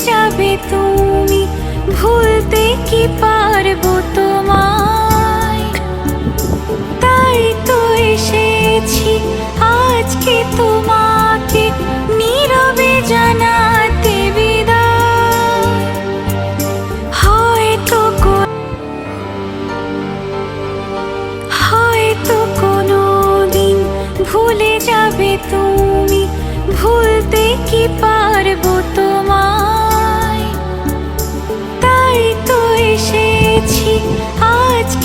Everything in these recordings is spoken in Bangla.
যাবে তুমি? ভুলতে কি পারব তোমায়? তাই তো এসেছি আজকে তোমাকে নীরবে জানাতে কোনো দিন ভুলে যাবে তুমি? ভুলতে কি পারব তোমায়?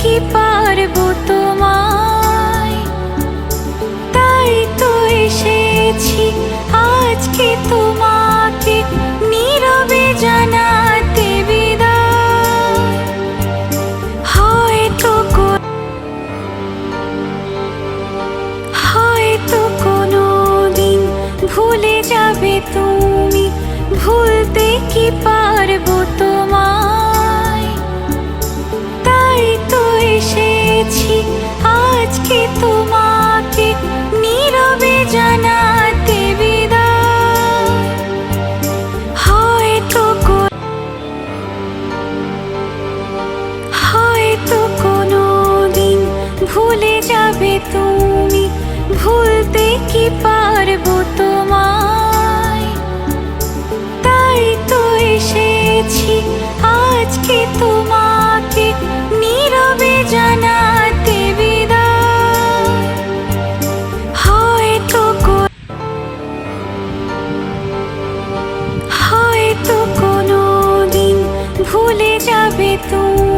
কি পারব তোমায়? তাই তো এসেছি, আজকে তোমাকে নীরবে জানাতে বিদায়। হয়তো হয়তো কোনো দিন ভুলে যাবে তুমি, ভুলতে কি পারব তোমায়? ভুলে যাবে তুমি, ভুলতে কি পারব তোমায়? তাই তো এসেছি, আজকে তোমাকে নীরবে জানাতে হয়তো কোনো দিন ভুলে যাবে তুমি।